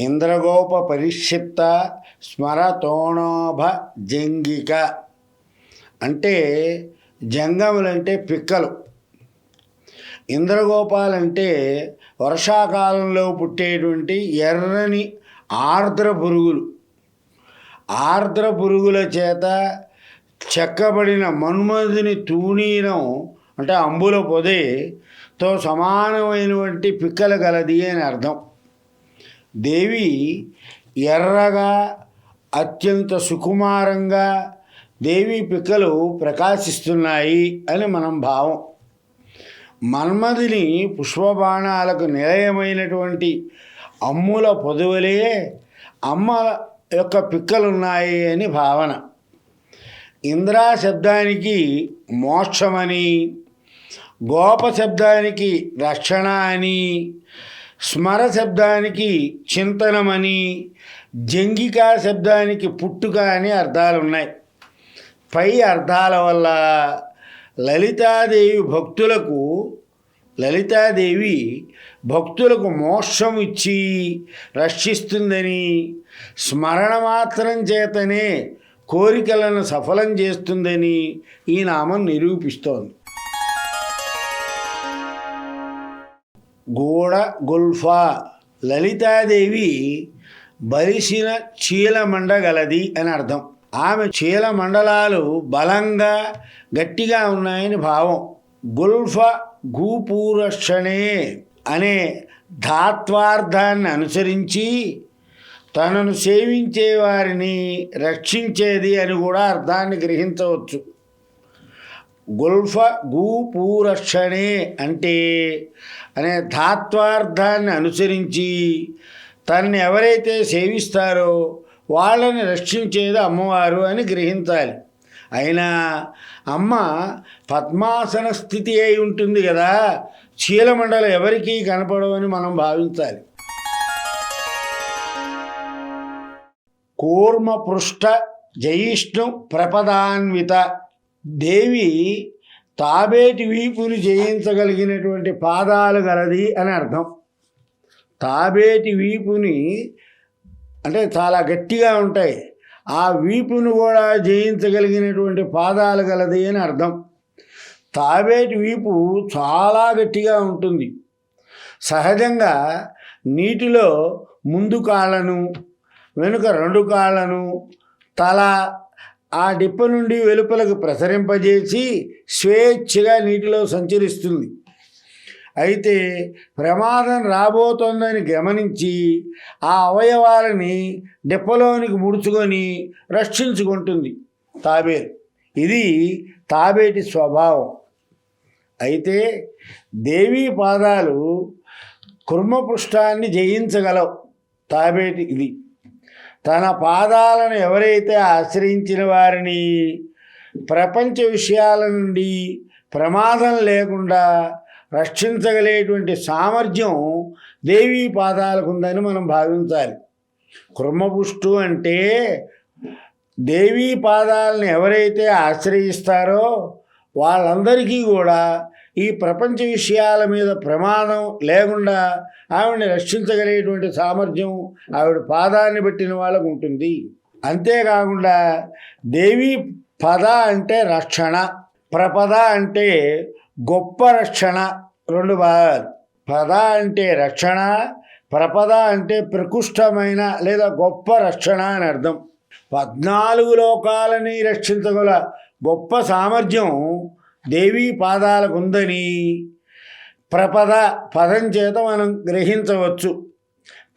ఇంద్రగోప పరిక్షిప్త స్మరతోణోభ జంగిక అంటే జంగములంటే పిక్కలు. ఇంద్రగోపాలంటే వర్షాకాలంలో పుట్టేటువంటి ఎర్రని ఆర్ద్ర పురుగులు. ఆర్ద్ర పురుగుల చేత చెక్కబడిన మన్మధుని తూణీరం అంటే అంబుల పొదేతో సమానమైనటువంటి పిక్కలు గలది అని అర్థం. దేవి ఎర్రగా అత్యంత సుకుమారంగా దేవి పిక్కలు ప్రకాశిస్తున్నాయి అని మనం భావం. మన్మధిని పుష్పబాణాలకు నిలయమైనటువంటి అమ్ముల పొదువలే అమ్మ యొక్క పిక్కలున్నాయి అని భావన. ఇంద్రా శబ్దానికి మోక్షమని గోప శబ్దానికి రక్షణ అని స్మర శబ్దానికి చింతనమని జంగికా శబ్దానికి పుట్టుక అని అర్థాలు ఉన్నాయి పై అర్థాల వల్ల లలితాదేవి భక్తులకు లలితాదేవి భక్తులకు మోక్షం ఇచ్చి రక్షిస్తుందని స్మరణ మాత్రం చేతనే కోరికలను సఫలం చేస్తుందని ఈ నామం నిరూపిస్తోంది. గూడ గుల్ఫా లలితాదేవి బలిసిన చీలమండగలది అని అర్థం. ఆమె చీల మండలాలు బలంగా గట్టిగా ఉన్నాయని భావం. గుల్ఫ గూపూరక్షణే అనే ధాత్వార్థాన్ని అనుసరించి తనను సేవించే వారిని రక్షించేది అని కూడా అర్థాన్ని గ్రహించవచ్చు. గుల్ఫ గూపూరక్షణే అంటే అనే ధాత్వార్థాన్ని అనుసరించి తనని ఎవరైతే సేవిస్తారో వాళ్ళని రక్షించేది అమ్మవారు అని గ్రహించాలి. అయినా అమ్మ పద్మాసన స్థితి అయి ఉంటుంది కదా చీలమండలం ఎవరికీ కనపడవని మనం భావించాలి. కూర్మపృష్ట జయిష్ణు ప్రపదాన్విత దేవి తాబేటి వీపుని చేయించగలిగినటువంటి పాదాలు గలది అని అర్థం. తాబేటి వీపుని అంటే చాలా గట్టిగా ఉంటాయి. ఆ వీపును కూడా జయించగలిగినటువంటి పాదాలు గలది అని అర్థం. తాబేటి వీపు చాలా గట్టిగా ఉంటుంది. సహజంగా నీటిలో ముందు కాళ్ళను వెనుక రెండు కాళ్ళను తల ఆ డిప్ప నుండి వెలుపలకు ప్రసరింపజేసి స్వేచ్ఛగా నీటిలో సంచరిస్తుంది. అయితే ప్రమాదం రాబోతోందని గమనించి ఆ అవయవాలని డిప్పలోనికి ముడుచుకొని రక్షించుకుంటుంది తాబేరు ఇది తాబేటి స్వభావం. అయితే దేవీ పాదాలు కుర్మపృష్ఠాన్ని జయించగలవు. తాబేటి ఇది. తన పాదాలను ఎవరైతే ఆశ్రయించిన వారిని ప్రపంచ విషయాల నుండి ప్రమాదం లేకుండా రక్షించగలేటువంటి సామర్థ్యం దేవీ పాదాలకు ఉందని మనం భావించాలి. కుర్మపుష్టు అంటే దేవీ పాదాలను ఎవరైతే ఆశ్రయిస్తారో వాళ్ళందరికీ కూడా ఈ ప్రపంచ విషయాల మీద ప్రమాదం లేకుండా ఆవిడని రక్షించగలిగేటువంటి సామర్థ్యం ఆవిడ పాదాన్ని పెట్టిన వాళ్ళకు ఉంటుంది. అంతేకాకుండా దేవి పద అంటే రక్షణ ప్రపద అంటే గొప్ప రక్షణ రెండు భాగాలు పద అంటే రక్షణ ప్రపద అంటే ప్రకృష్టమైన లేదా గొప్ప రక్షణ అని అర్థం. పద్నాలుగు లోకాలని రక్షించగల గొప్ప సామర్థ్యం దేవీ పాదాలకు ఉందని ప్రపద పదం చేత మనం గ్రహించవచ్చు.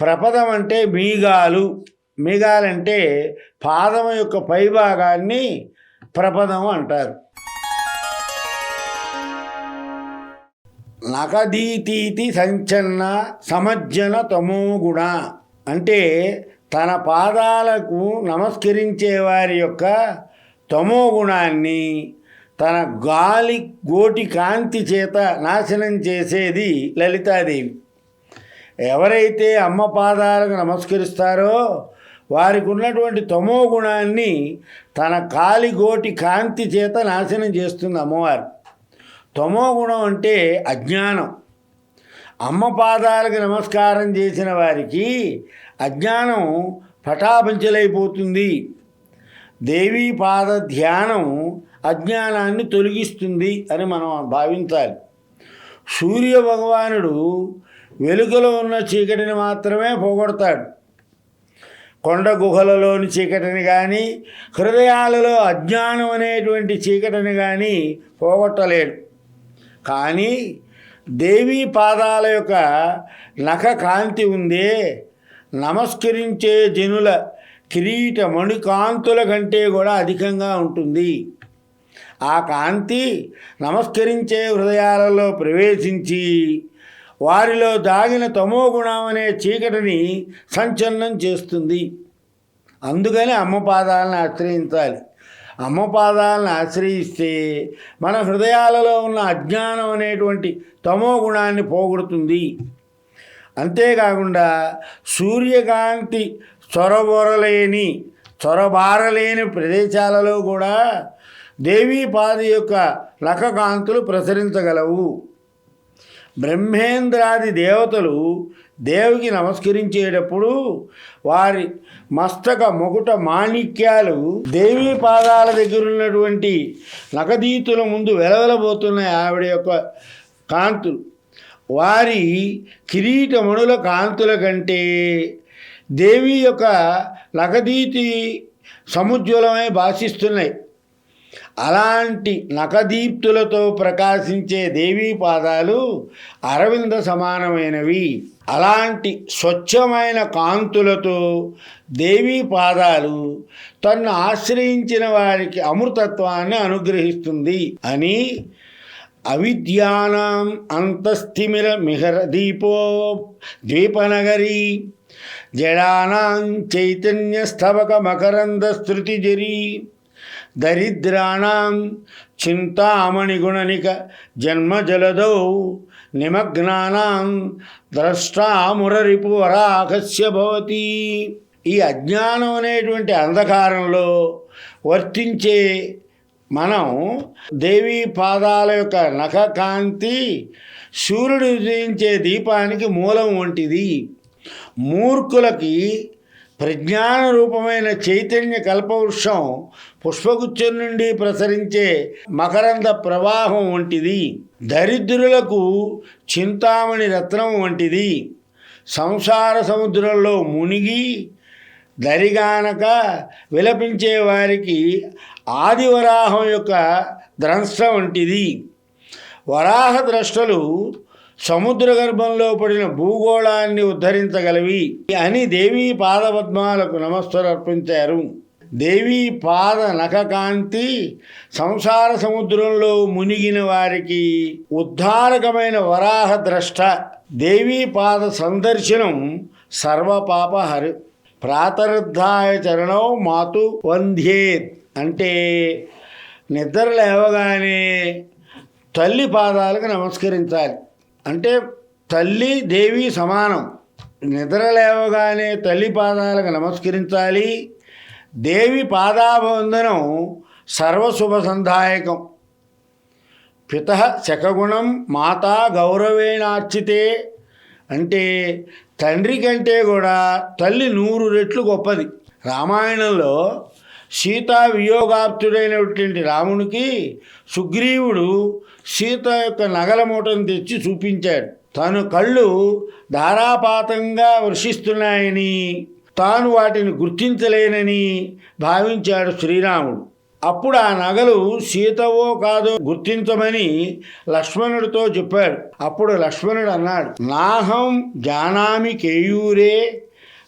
ప్రపదం అంటే మీగాలు. మీగాలంటే పాదం యొక్క పైభాగాన్ని ప్రపదం అంటారు. నకదీతీతి సంచన్న సమజ్జన తమోగుణ అంటే తన పాదాలకు నమస్కరించే వారి యొక్క తమో గుణాన్ని తన గాలి గోటి కాంతి చేత నాశనం చేసేది లలితాదేవి. ఎవరైతే అమ్మ పాదాలకు నమస్కరిస్తారో వారికి ఉన్నటువంటి తమో గుణాన్ని తన కాలిగోటి కాంతి చేత నాశనం చేస్తుంది అమ్మవారు. తమో గుణం అంటే అజ్ఞానం. అమ్మ పాదాలకు నమస్కారం చేసిన వారికి అజ్ఞానం పటాపంచలైపోతుంది. దేవీ పాద ధ్యానం అజ్ఞానాన్ని తొలగిస్తుంది అని మనం భావించాలి. సూర్య భగవానుడు వెలుగులో ఉన్న చీకటిని మాత్రమే పోగొడతాడు. కొండ గుహలలోని చీకటిని కానీ హృదయాలలో అజ్ఞానం అనేటువంటి చీకటిని కానీ పోగొట్టలేడు. కానీ దేవీ పాదాల యొక్క నఖ కాంతి ఉందే నమస్కరించే జనుల కిరీట మణికాంతుల కంటే కూడా అధికంగా ఉంటుంది. ఆ కాంతి నమస్కరించే హృదయాలలో ప్రవేశించి వారిలో దాగిన తమో గుణం అనే చీకటిని సంచలనం చేస్తుంది. అందుకని అమ్మ పాదాలను ఆశ్రయించాలి. అమ్మ పాదాలను ఆశ్రయిస్తే మన హృదయాలలో ఉన్న అజ్ఞానం అనేటువంటి తమో గుణాన్ని పోగొడుతుంది. అంతేకాకుండా సూర్యకాంతి చొరబొరలేని చొరబారలేని ప్రదేశాలలో కూడా దేవీపాది యొక్క లఖకాంతులు ప్రసరించగలవు. బ్రహ్మేంద్రాది దేవతలు దేవికి నమస్కరించేటప్పుడు వారి మస్తక మొగుట మాణిక్యాలు దేవీ పాదాల దగ్గర ఉన్నటువంటి నఖదీతుల ముందు వెలవెలబోతున్నాయి ఆవిడ యొక్క కాంతులు. వారి కిరీటమణుల కాంతుల కంటే దేవి యొక్క నఖదీతి సముజ్వలమై భాషిస్తున్నాయి. అలాంటి నఖదీప్తులతో ప్రకాశించే దేవీ పాదాలు అరవింద సమానమైనవి. అలాంటి స్వచ్ఛమైన కాంతులతో దేవీ పాదాలు తన్ను ఆశ్రయించిన వారికి అమృతత్వాన్ని అనుగ్రహిస్తుంది అని అవిద్యానాం అంతస్థిమిర మిహర దీపో ద్వీపనగరి జడానాం చైతన్య స్థవక మకరంద శృతిజరీ దరిద్రాణం చింతామణిగుణనిక జన్మజలదౌ నిమగ్నానాం ద్రష్టామురరిపు వరాకస్య భవతి. ఈ అజ్ఞానం అనేటువంటి అంధకారంలో వర్తించే మనం దేవీ పాదాల యొక్క నఖకాంతి సూర్యుడు ఉదయించే దీపానికి మూలం వంటిది. మూర్ఖులకి ప్రజ్ఞాన రూపమైన చైతన్య కల్పవృక్షం పుష్పగుచ్చం నుండి ప్రసరించే మకరంద ప్రవాహం వంటిది. దరిద్రులకు చింతామణి రత్నం వంటిది. సంసార సముద్రంలో మునిగి దరిగానక విలపించే వారికి ఆదివరాహం యొక్క ద్రంశ వంటిది. వరాహ ద్రష్టలు సముద్ర గర్భంలో పడిన భూగోళాన్ని ఉద్ధరించగలవి అని దేవీ పాదపద్మాలకు నమస్సులు అర్పించారు దేవీ పాద నఖకాంతి సంసార సముద్రంలో మునిగిన వారికి ఉద్ధారకమైన వరాహ ద్రష్ట. దేవీ పాద సందర్శనం సర్వపాపహరి. ప్రాతరుద్ధాయ చరణం మాతు వంధ్యేత్ అంటే నిద్ర లేవగానే తల్లి పాదాలకు నమస్కరించాలి. అంటే తల్లి దేవి సమానం. నిద్ర లేవగానే తల్లి పాదాలకు నమస్కరించాలి. దేవి పాదాబంధనం సర్వశుభ సంధాయకం పిత శకగుణం మాతా గౌరవేణార్చితే. అంటే తండ్రి కంటే కూడా తల్లి నూరు రెట్లు గొప్పది. రామాయణంలో సీతా వియోగాప్తుడైనటువంటి రామునికి సుగ్రీవుడు సీత యొక్క నగల మూటను తెచ్చి చూపించాడు. తను కళ్ళు ధారాపాతంగా వర్షిస్తున్నాయని తాను వాటిని గుర్తించలేనని భావించాడు శ్రీరాముడు. అప్పుడు ఆ నగలు సీతవో కాదో గుర్తించమని లక్ష్మణుడితో చెప్పాడు. అప్పుడు లక్ష్మణుడు అన్నాడు నాహం జానామి కేయూరే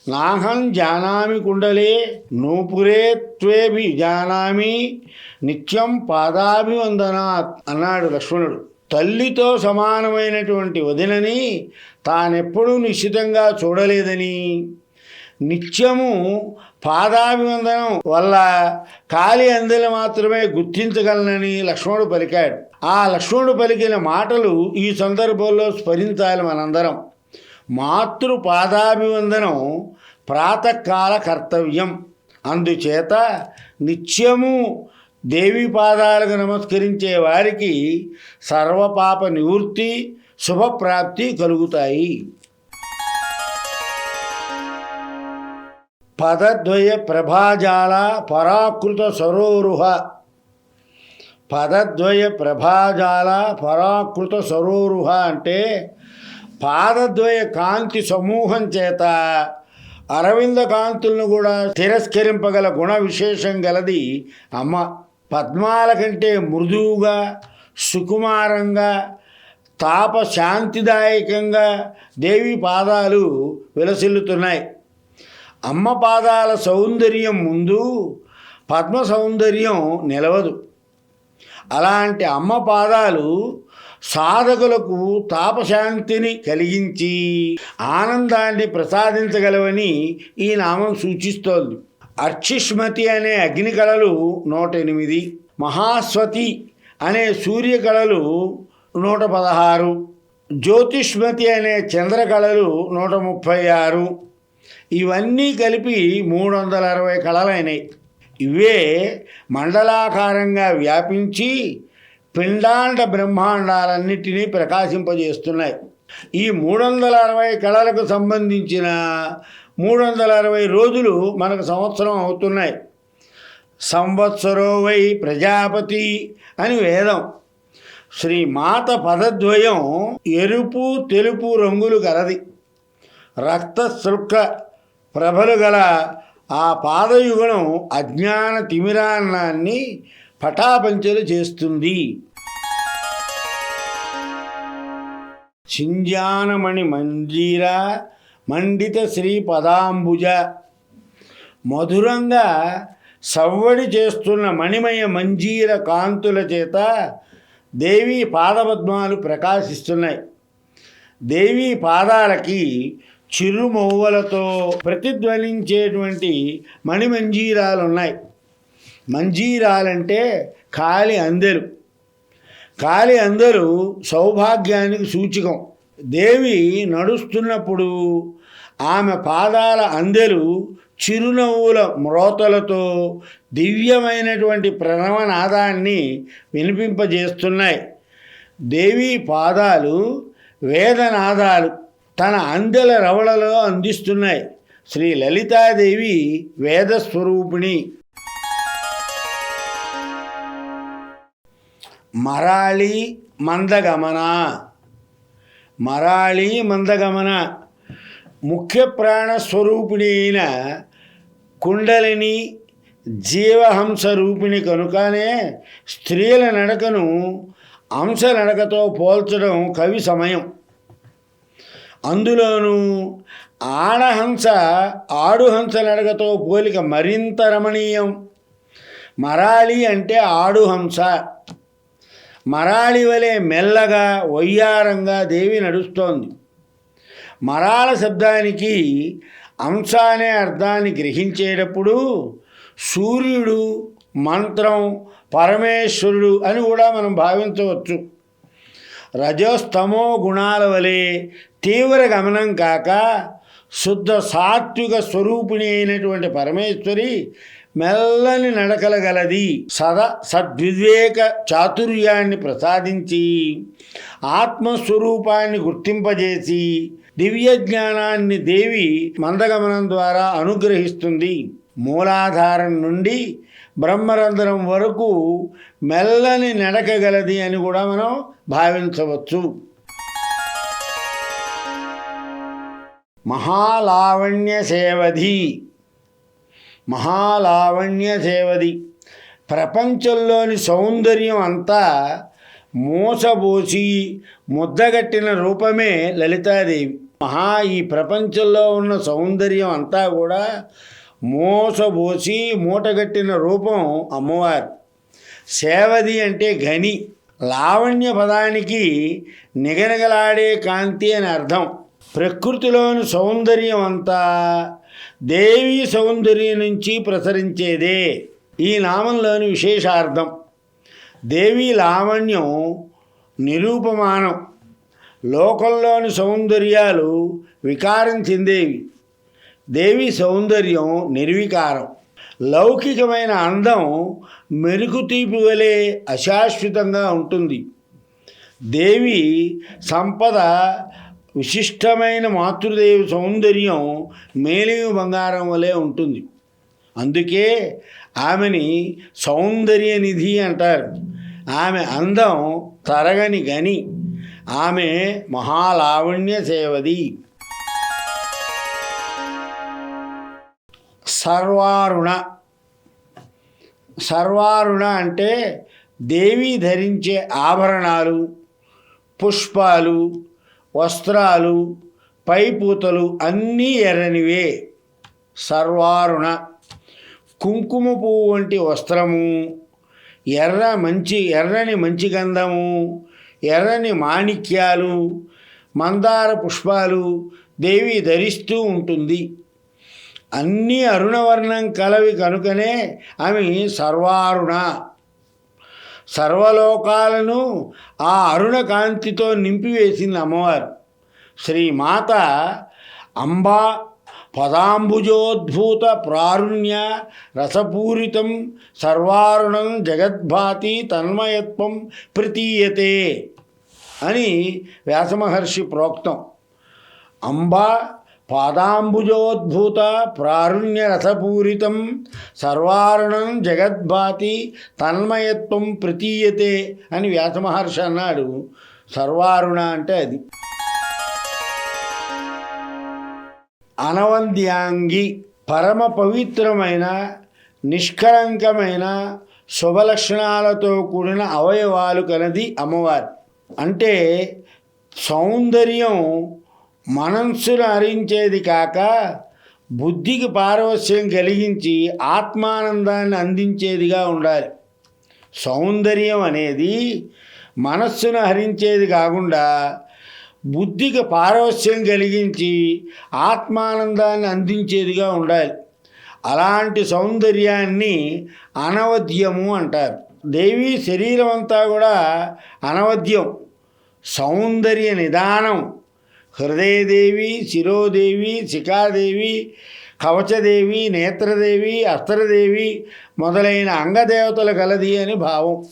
నాహం జానామి కుండలే నూపురే త్వేభి జానామి నిత్యం పాదాభివందనాత్ అన్నాడు లక్ష్మణుడు. తల్లితో సమానమైనటువంటి వదినని తానెప్పుడూ నిశ్చితంగా చూడలేదని. నిత్యము పాదాభివందనం వల్ల కాలి అందెలు మాత్రమే గుర్తించగలనని లక్ష్మణుడు పలికాడు. ఆ లక్ష్మణుడు పలికిన మాటలు ఈ సందర్భంలో స్మరించాలి మనందరం. మాతృ పాదాభివందనం ప్రాతకాల కర్తవ్యం అందుచేత నిత్యము దేవి పాదాలకు నమస్కరించే వారికి సర్వపాప నివృత్తి శుభప్రాప్తి కలుగుతాయి. పదద్వయ ప్రభాజాల పరాకృత సరోరుహ. పదద్వయ ప్రభాజాల పరాకృత సరోరుహ అంటే పాదద్వయ కాంతి సమూహం చేత అరవింద కాంతులను కూడా తిరస్కరింపగల గుణ విశేషం గలది అమ్మ. పద్మాల కంటే మృదువుగా సుకుమారంగా తాప శాంతిదాయకంగా దేవి పాదాలు విలసిల్లుతున్నాయి. అమ్మ పాదాల సౌందర్యం ముందు పద్మ సౌందర్యం నిలవదు. అలాంటి అమ్మ పాదాలు సాధకులకు తాపశాంతిని కలిగించి ఆనందాన్ని ప్రసాదించగలవని ఈ నామం సూచిస్తోంది. అర్చిష్మతి అనే అగ్ని కళలు నూట ఎనిమిది మహాస్వతి అనే సూర్య కళలు నూట పదహారు జ్యోతిష్మతి అనే చంద్ర కళలు నూట ముప్పై ఆరు ఇవన్నీ కలిపి మూడు వందల అరవై కళలైనవి ఇవే మండలాకారంగా వ్యాపించి పిండాండ బ్రహ్మాండాలన్నిటినీ ప్రకాశింపజేస్తున్నాయి. ఈ మూడు వందల అరవై కళలకు సంబంధించిన మూడు వందల అరవై రోజులు మనకు సంవత్సరం అవుతున్నాయి. సంవత్సరో వై ప్రజాపతి అని వేదం. శ్రీ మాత పదద్వయం ఎరుపు తెలుపు రంగులు గలది. రక్తశుక్ల ప్రభలు గల ఆ పాదయుగణం అజ్ఞాన తిమిరాన్నాన్ని పటాపంచలు చేస్తుంది. చింజానమణి మంజీర మండిత శ్రీ పదాంబుజ. మధురంగా సవ్వడి చేస్తున్న మణిమయ మంజీర కాంతుల చేత దేవీ పాదపద్మాలు ప్రకాశిస్తున్నాయి. దేవీ పాదాలకి చిరుమవ్వలతో ప్రతిధ్వనించేటువంటి మణిమంజీరాలు ఉన్నాయి మంజీరాలంటే కాలి అందెలు కాలి అందరు సౌభాగ్యానికి సూచికం. దేవి నడుస్తున్నప్పుడు ఆమె పాదాల అందెలు చిరునవ్వుల మ్రోతలతో దివ్యమైనటువంటి ప్రణవనాదాన్ని వినిపింపజేస్తున్నాయి. దేవి పాదాలు వేదనాదాలు తన అందెల రవళలో అందిస్తున్నాయి. శ్రీ లలితాదేవి వేదస్వరూపిణి. మరాళి మందగమన. మరాళి మందగమన. ముఖ్య ప్రాణ స్వరూపిణి అయిన కుండలిని జీవహంస రూపిణి కనుకనే స్త్రీల నడకను అంశ నడకతో పోల్చడం కవి సమయం. అందులోనూ ఆడహంస ఆడుహంస నడకతో పోలిక మరింత రమణీయం. మరాళి అంటే ఆడుహంస. మరాళి వలె మెల్లగా వయ్యారంగా దేవి నడుస్తోంది. మరాళ శబ్దానికి అంశ అనే అర్థాన్ని గ్రహించేటప్పుడు సూర్యుడు మంత్రం పరమేశ్వరుడు అని కూడా మనం భావించవచ్చు. రజోస్తమో గుణాల వలె తీవ్ర గమనం కాక శుద్ధ సాత్విక స్వరూపిణి అయినటువంటి పరమేశ్వరి మెల్లని నడకల గలది. సద సద్వివేక చాతుర్యాన్ని ప్రసాదించి ఆత్మస్వరూపాన్ని గుర్తింపజేసి దివ్య జ్ఞానాన్ని దేవి మందగమనం ద్వారా అనుగ్రహిస్తుంది. మూలాధారం నుండి బ్రహ్మరంధ్రం వరకు మెల్లని నడకగలది అని కూడా మనం భావించవచ్చు. మహాలావణ్య సేవధి మహాలావణ్య సేవది ప్రపంచంలోని సౌందర్యం అంతా మూసబోసి ముద్దగట్టిన రూపమే లలితాదేవి. మహా ఈ ప్రపంచంలో ఉన్న సౌందర్యం అంతా కూడా మోసబోసి మూటగట్టిన రూపం అమ్మవారు. సేవది అంటే ఘని. లావణ్య పదానికి నిగనగలాడే కాంతి అని అర్థం. ప్రకృతిలోని సౌందర్యం అంతా దేవీ సౌందర్యం నుంచి ప్రసరించేదే. ఈ నామంలోని విశేషార్థం. దేవీ లావణ్యం నిరూపమానం. లోకంలోని సౌందర్యాలు వికారం చెందేవి. దేవి సౌందర్యం నిర్వికారం. లౌకికమైన అందం మెరుగు తీపి వలె అశాశ్వతంగా ఉంటుంది. దేవి సంపద విశిష్టమైన మాతృదేవి సౌందర్యం మేలిమి బంగారం వలె ఉంటుంది. అందుకే ఆమెని సౌందర్య నిధి అంటారు. ఆమె అందం తరగని గని. ఆమె మహాలావణ్య సేవది. సర్వారుణ. సర్వారుణ అంటే దేవి ధరించే ఆభరణాలు పుష్పాలు వస్త్రాలు పైపూతలు అన్నీ ఎర్రనివే. సర్వారుణ కుంకుమ పువ్వు వంటి వస్త్రము ఎర్ర మంచి ఎర్రని మంచి గంధము ఎర్రని మాణిక్యాలు మందార పుష్పాలు దేవి ధరిస్తూ ఉంటుంది. అన్నీ అరుణవర్ణం కలవి కనుకనే ఆమె సర్వారుణ. సర్వలోకాలను ఆ అరుణ కాంతితో నింపివేసింది అమ్మవారు. శ్రీమాత అంబా పదాంబుజోద్భూత ప్రారుణ్య రసపూరితం సర్వారుణం జగద్భాతి తన్మయత్వం ప్రతీయతే అని వ్యాసమహర్షి ప్రోక్తం. అంబా పాదాంబుజోద్భూత ప్రారుణ్య సర్వారణం సర్వారుణం జగద్భాతి తన్మయత్వం ప్రతీయతే అని వ్యాసమహర్షి అన్నాడు. సర్వారుణ అంటే అది. అనవంద్యాంగి పరమ పవిత్రమైన నిష్కళంకమైన శుభలక్షణాలతో కూడిన అవయవాలు కలది అమ్మవారు. అంటే సౌందర్యం మనస్సును హరించేది కాక బుద్ధికి పారవస్యం కలిగించి ఆత్మానందాన్ని అందించేదిగా ఉండాలి. సౌందర్యం అనేది మనస్సును హరించేది కాకుండా బుద్ధికి పారవస్యం కలిగించి ఆత్మానందాన్ని అందించేదిగా ఉండాలి. అలాంటి సౌందర్యాన్ని అనవద్యము అంటారు. దేవి శరీరం అంతా కూడా అనవద్యం. సౌందర్య నిదానం హృదయదేవి శిరోదేవి శిఖాదేవి కవచదేవి నేత్రదేవి అస్త్రదేవి మొదలైన అంగదేవతలు కలది అని భావం.